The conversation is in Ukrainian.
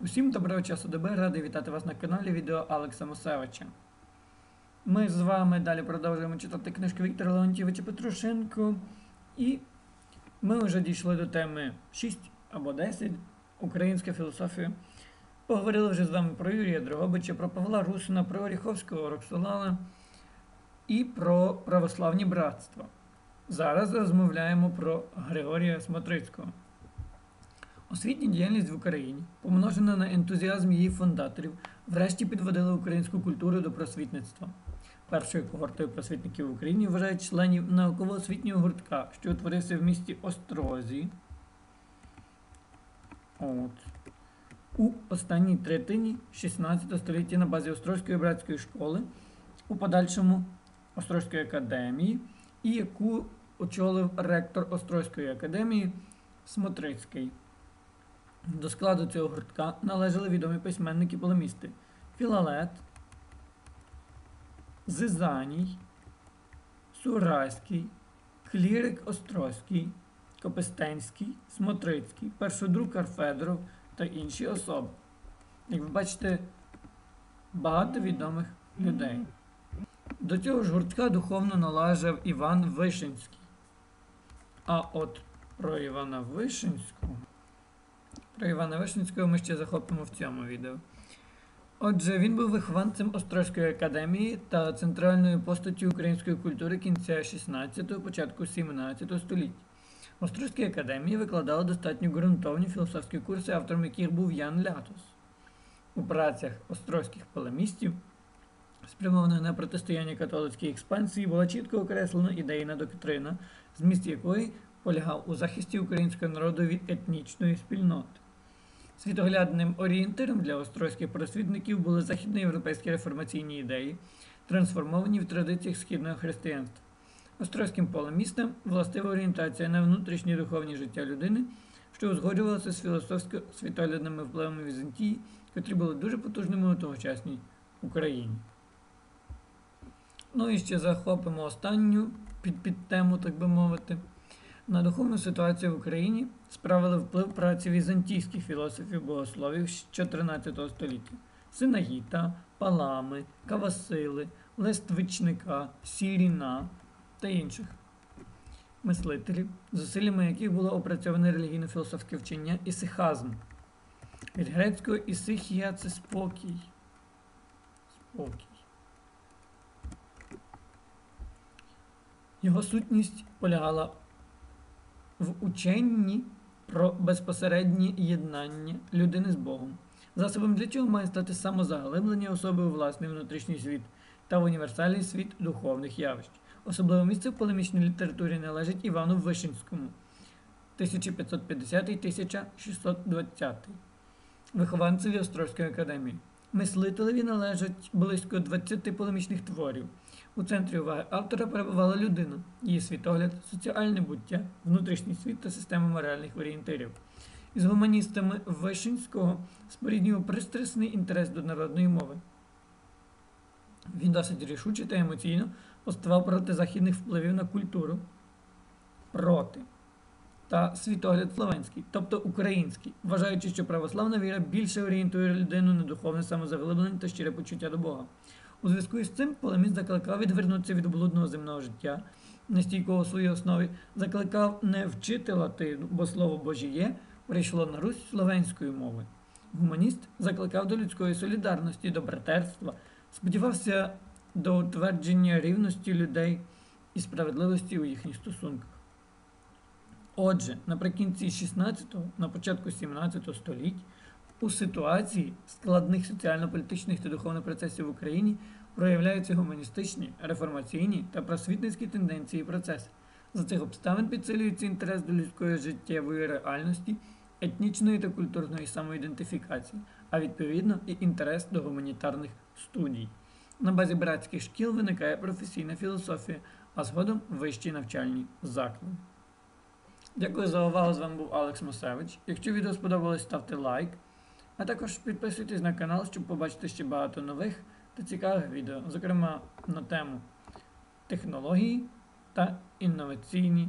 Усім доброго часу доби, радий вітати вас на каналі відео Алекса Мусевича. Ми з вами далі продовжуємо читати книжки Віктора Леонтьєвича Петрушенко. І ми вже дійшли до теми 6 або 10 Українська філософія. Поговорили вже з вами про Юрія Дрогобича, про Павла Русина, про Оріховського Роксолана і про православні братства. Зараз розмовляємо про Григорія Смотрицького. Освітня діяльність в Україні, помножена на ентузіазм її фундаторів, врешті підводила українську культуру до просвітництва. Першою когортою просвітників в Україні вважають членів науково-освітнього гуртка, що утворився в місті Острозі. От. У останній третині 16 століття на базі Острозької братської школи, у подальшому Острозької академії, і яку очолив ректор Острозької академії Смотрицький. До складу цього гуртка належали відомі письменники-полемісти Філалет, Зизаній, Сурайський, Клірик Острозький, Копистенський, Смотрицький, Першодрук Арфедоров та інші особи. Як ви бачите, багато відомих людей. До цього ж гуртка духовно належав Іван Вишинський. А от про Івана Вишинського. Про Івана Вишинського ми ще захопимо в цьому відео. Отже, він був вихованцем Острозької академії та центральною постаттю української культури кінця 16-го, початку 17 століття. В Острозькій академії викладали достатньо ґрунтовні філософські курси, автором яких був Ян Лятус. У працях острозьких полемістів, спрямованих на протистояння католицькій експансії, була чітко окреслена ідейна доктрина, зміст якої полягав у захисті українського народу від етнічної спільноти. Світоглядним орієнтиром для острозьких просвітників були західноєвропейські реформаційні ідеї, трансформовані в традиціях східного християнства. Острозьким полемістам властива орієнтація на внутрішнє духовне життя людини, що узгоджувалося з філософсько-світоглядними впливами Візантії, котрі були дуже потужними у тогочасній Україні. Ну і ще захопимо останню під, під тему, так би мовити. На духовну ситуацію в Україні справили вплив праці візантійських філософів богословів з 14 століття Синагіта, Палами, Кавасили, Лествичника, Сіріна та інших мислителів, зусиллями яких було опрацьоване релігійно-філософське вчення ісихазм. Від грецького ісихія це спокій. Спокій. Його сутність полягала в ученні про безпосереднє єднання людини з Богом. Засобом для чого має стати самозаглиблення особи у власний внутрішній світ та в універсальний світ духовних явищ. Особливе місце в полемічній літературі належить Івану Вишинському 1550-1620, вихованцеві Острозької академії. Мислителеві належать близько 20 полемічних творів. У центрі уваги автора перебувала людина, її світогляд, соціальне буття, внутрішній світ та система моральних орієнтирів. Із гуманістами Вишинського споріднював пристрасний інтерес до народної мови. Він досить рішуче та емоційно поставав проти західних впливів на культуру, проти та світогляд словенський, тобто український, вважаючи, що православна віра більше орієнтує людину на духовне самозаглиблення та щире почуття до Бога. У зв'язку із цим полеміст закликав відвернутися від блудного земного життя, нестійкого своїй основі, закликав не вчити латину, бо слово Божіє прийшло на Русь словенської мови. Гуманіст закликав до людської солідарності, до братерства, сподівався до утвердження рівності людей і справедливості у їхніх стосунках. Отже, наприкінці 16-го, на початку 17 століть, у ситуації складних соціально-політичних та духовних процесів в Україні проявляються гуманістичні, реформаційні та просвітницькі тенденції і процеси. За цих обставин підсилюється інтерес до людської життєвої реальності, етнічної та культурної самоідентифікації, а відповідно і інтерес до гуманітарних студій. На базі братських шкіл виникає професійна філософія, а згодом вищі навчальні заклади. Дякую за увагу. З вами був Алекс Мусевич. Якщо відео сподобалось, ставте лайк, а також підписуйтесь на канал, щоб побачити ще багато нових та цікавих відео, зокрема на тему технології та інноваційні